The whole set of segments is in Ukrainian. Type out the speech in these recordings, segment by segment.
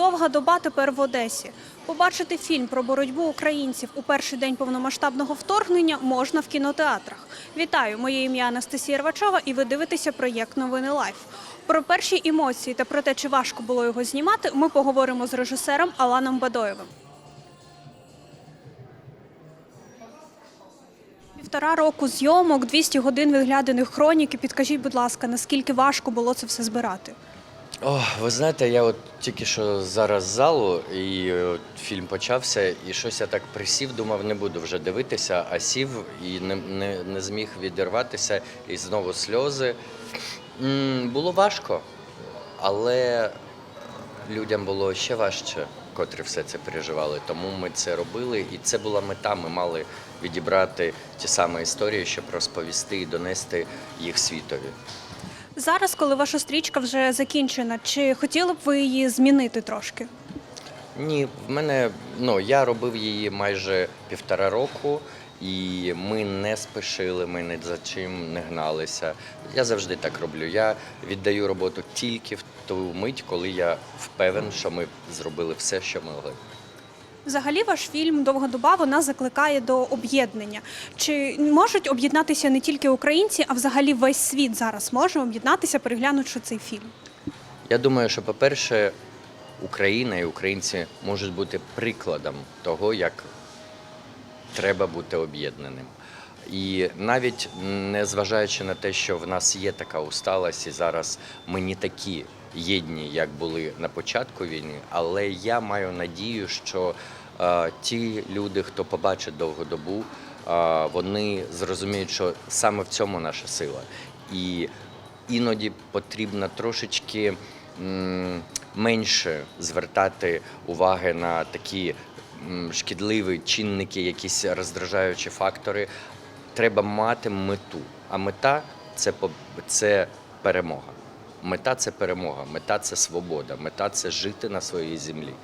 Довга доба тепер в Одесі. Побачити фільм про боротьбу українців у перший день повномасштабного вторгнення можна в кінотеатрах. Вітаю, моє ім'я Анастасія Рвачова, і ви дивитеся проєкт Новини Лайф. Про перші емоції та про те, чи важко було його знімати, ми поговоримо з режисером Аланом Бадоєвим. Півтора року зйомок, 200 годин вигляданих хроніки. Підкажіть, будь ласка, наскільки важко було це все збирати? О, ви знаєте, я от тільки що зараз з залу, і от фільм почався, і щось я так присів, думав, не буду вже дивитися, а сів і не, не, не зміг відірватися, і знову сльози. М, було важко, але людям було ще важче, котрі все це переживали. Тому ми це робили, і це була мета. Ми мали відібрати ті самі історії, щоб розповісти і донести їх світові. Зараз, коли ваша стрічка вже закінчена, чи хотіли б ви її змінити трошки? Ні, в мене ну я робив її майже півтора року, і ми не спішили, ми ні за чим не гналися. Я завжди так роблю. Я віддаю роботу тільки в ту мить, коли я впевнений, що ми зробили все, що могли. Взагалі, ваш фільм Довга доба вона закликає до об'єднання. Чи можуть об'єднатися не тільки українці, а взагалі весь світ зараз може об'єднатися, переглянувши цей фільм? Я думаю, що, по-перше, Україна і українці можуть бути прикладом того, як треба бути об'єднаним. І навіть не зважаючи на те, що в нас є така усталость, і зараз ми не такі єдні, як були на початку війни, але я маю надію, що е, ті люди, хто побачить довгу добу, е, вони зрозуміють, що саме в цьому наша сила. І іноді потрібно трошечки менше звертати уваги на такі шкідливі чинники, якісь роздражаючі фактори. Треба мати мету. А мета це, це перемога. Мета це перемога, мета це свобода, мета це жити на своїй землі.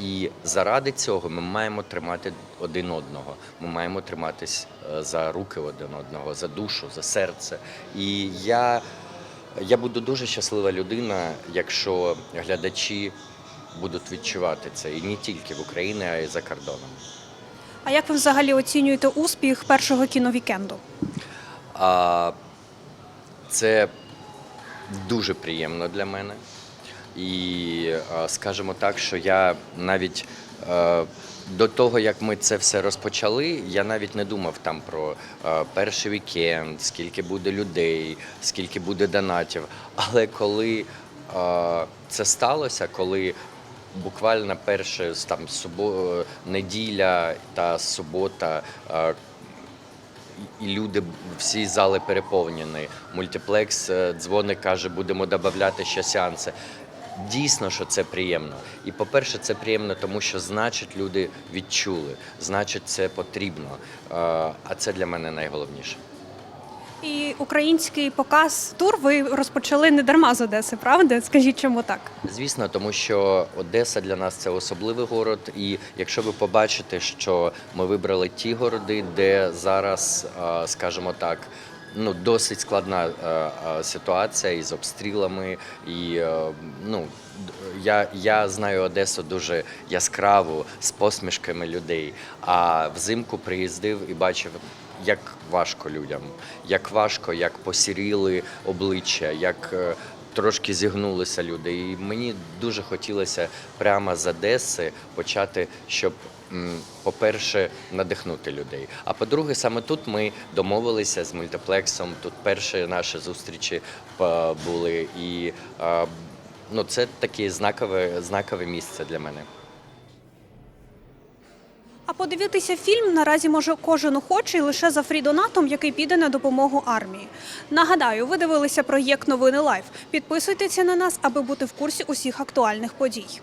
І заради цього ми маємо тримати один одного. Ми маємо триматись е, за руки один одного, за душу, за серце. І я, я буду дуже щаслива людина, якщо глядачі будуть відчувати це і не тільки в Україні, а й за кордоном. А як ви взагалі оцінюєте успіх першого кіновікенду? А, це дуже приємно для мене. І скажімо так, що я навіть е, до того, як ми це все розпочали, я навіть не думав там про е, перший вікенд, скільки буде людей, скільки буде донатів. Але коли е, це сталося, коли буквально перше там субо, неділя та субота. Е, і люди всі зали переповнені. Мультиплекс дзвоник каже, будемо додати ще сеанси. Дійсно, що це приємно. І по-перше, це приємно, тому що значить люди відчули, значить, це потрібно. Е, А це для мене найголовніше. І український показ тур ви розпочали не дарма з Одеси, правда? Скажіть, чому так? Звісно, тому що Одеса для нас це особливий город. І якщо ви побачите, що ми вибрали ті городи, де зараз, скажімо так, ну досить складна е, е, ситуація із обстрілами, і е, ну я, я знаю Одесу дуже яскраву з посмішками людей. А взимку приїздив і бачив. Як важко людям, як важко, як посіріли обличчя, як трошки зігнулися люди. І мені дуже хотілося прямо з Одеси почати, щоб, по-перше, надихнути людей. А по-друге, саме тут ми домовилися з мультиплексом. Тут перші наші зустрічі е, були, і е, ну, це таке знакове, знакове місце для мене. А подивитися фільм наразі може кожен охочий лише за фрідонатом, який піде на допомогу армії. Нагадаю, ви дивилися проєкт Новини Лайф. Підписуйтеся на нас, аби бути в курсі усіх актуальних подій.